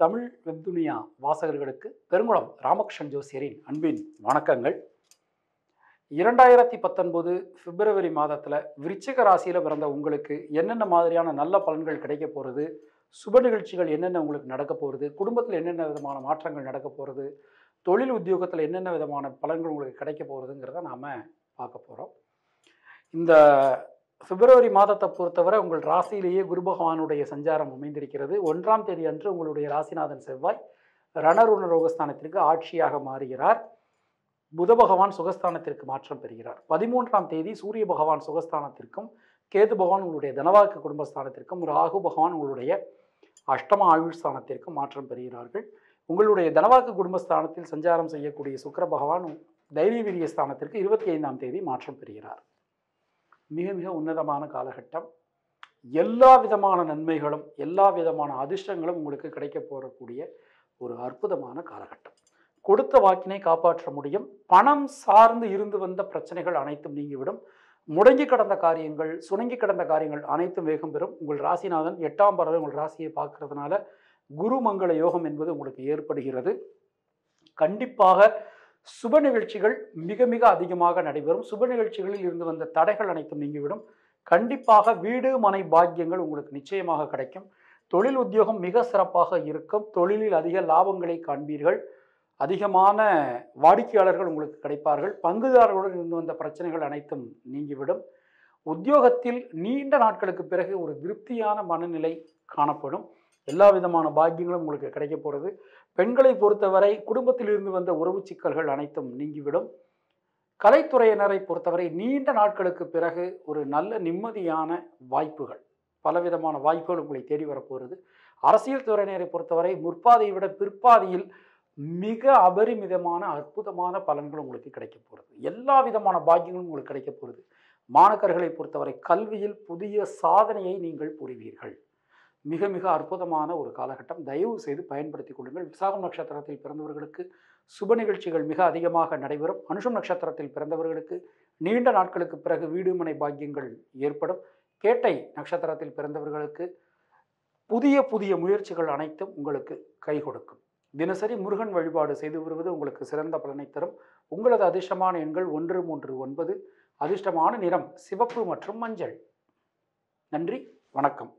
தமிழ் வெப்துனியா வாசகர்களுக்கு பெருங்குளம் ராமகிருஷ்ணன் ஜோசியரின் அன்பின் வணக்கங்கள். இரண்டாயிரத்தி பத்தொன்பது பிப்ரவரி மாதத்தில் விருச்சிக ராசியில் பிறந்த உங்களுக்கு என்னென்ன மாதிரியான நல்ல பலன்கள் கிடைக்க போகிறது சுப நிகழ்ச்சிகள் என்னென்ன உங்களுக்கு நடக்க போகிறது குடும்பத்தில் என்னென்ன விதமான மாற்றங்கள் நடக்க போகிறது தொழில் உத்தியோகத்தில் என்னென்ன விதமான பலன்கள் உங்களுக்கு கிடைக்க போகிறதுங்கிறத நாம் பார்க்க போகிறோம் இந்த பிப்ரவரி மாதத்தை பொறுத்தவரை உங்கள் ராசியிலேயே குரு பகவானுடைய சஞ்சாரம் அமைந்திருக்கிறது. ஒன்றாம் தேதி அன்று உங்களுடைய ராசிநாதன் செவ்வாய் ரணருண ரோகஸ்தானத்திற்கு ஆட்சியாக மாறுகிறார். புத பகவான் சுகஸ்தானத்திற்கு மாற்றம் பெறுகிறார். பதிமூன்றாம் தேதி சூரிய பகவான் சுகஸ்தானத்திற்கும் கேது பகவான் உங்களுடைய தனவாக்கு குடும்பஸ்தானத்திற்கும் ராகு பகவான் உங்களுடைய அஷ்டம ஆயுள் ஸ்தானத்திற்கும் மாற்றம் பெறுகிறார்கள். உங்களுடைய தனவாக்கு குடும்பஸ்தானத்தில் சஞ்சாரம் செய்யக்கூடிய சுக்கர பகவான் தைரிய வீரிய ஸ்தானத்திற்கு இருபத்தி ஐந்தாம் தேதி மாற்றம் பெறுகிறார். மிக மிக உன்னதமான காலகட்டம். எல்லா விதமான நன்மைகளும் எல்லா விதமான அதிர்ஷ்டங்களும் உங்களுக்கு கிடைக்க போகக்கூடிய ஒரு அற்புதமான காலகட்டம். கொடுத்த வாக்கினை காப்பாற்ற முடியும். பணம் சார்ந்து இருந்து வந்த பிரச்சனைகள் அனைத்தும் நீங்கிவிடும். முடங்கி கடந்த காரியங்கள் சுணங்கி கிடந்த காரியங்கள் அனைத்தும் வேகம் பெறும். உங்கள் ராசிநாதன் எட்டாம் பறவை உங்கள் ராசியை பார்க்கறதுனால குரு மங்கள யோகம் என்பது உங்களுக்கு ஏற்படுகிறது. கண்டிப்பாக சுப நிகழ்ச்சிகள் மிக மிக அதிகமாக நடைபெறும். சுப நிகழ்ச்சிகளில் இருந்து வந்த தடைகள் அனைத்தும் நீங்கிவிடும். கண்டிப்பாக வீடு மனை பாக்கியங்கள் உங்களுக்கு நிச்சயமாக கிடைக்கும். தொழில் உத்தியோகம் மிக சிறப்பாக இருக்கும். தொழிலில் அதிக லாபங்களை காண்பீர்கள். அதிகமான வாடிக்கையாளர்கள் உங்களுக்கு கிடைப்பார்கள். பங்குதாரர்களுடன் இருந்து வந்த பிரச்சனைகள் அனைத்தும் நீங்கிவிடும். உத்தியோகத்தில் நீண்ட நாட்களுக்கு பிறகு ஒரு திருப்தியான மனநிலை காணப்படும். எல்லா விதமான பாக்கியங்களும் உங்களுக்கு கிடைக்க போகிறது பெண்களை பொறுத்தவரை குடும்பத்திலிருந்து வந்த உறவு சிக்கல்கள் அனைத்தும் நீங்கிவிடும். கலைத்துறையினரை பொறுத்தவரை நீண்ட நாட்களுக்கு பிறகு ஒரு நல்ல நிம்மதியான வாய்ப்புகள் பலவிதமான வாய்ப்புகள் உங்களை தேடி வரப்போகிறது அரசியல் துறையினரை பொறுத்தவரை முற்பாதையை விட பிற்பாதையில் மிக அபரிமிதமான அற்புதமான பலன்கள் உங்களுக்கு கிடைக்க போகிறது எல்லா விதமான பாக்கியங்களும் உங்களுக்கு கிடைக்க போகிறது மாணக்கர்களை பொறுத்தவரை கல்வியில் புதிய சாதனையை நீங்கள் புரிவீர்கள். மிக மிக அற்புதமான ஒரு காலகட்டம். தயவு செய்து பயன்படுத்திக் கொள்ளுங்கள். விசாகம் நட்சத்திரத்தில் பிறந்தவர்களுக்கு சுப நிகழ்ச்சிகள் மிக அதிகமாக நடைபெறும். அனுஷம் நட்சத்திரத்தில் பிறந்தவர்களுக்கு நீண்ட நாட்களுக்கு பிறகு வீடுமனை பாக்கியங்கள் ஏற்படும். கேட்டை நட்சத்திரத்தில் பிறந்தவர்களுக்கு புதிய புதிய முயற்சிகள் அனைத்தும் உங்களுக்கு கை கொடுக்கும். தினசரி முருகன் வழிபாடு செய்து வருவது உங்களுக்கு சிறந்த பலனை தரும். உங்களது அதிர்ஷ்டமான எண்கள் ஒன்று மூன்று ஒன்பது. அதிர்ஷ்டமான நிறம் சிவப்பு மற்றும் மஞ்சள். நன்றி. வணக்கம்.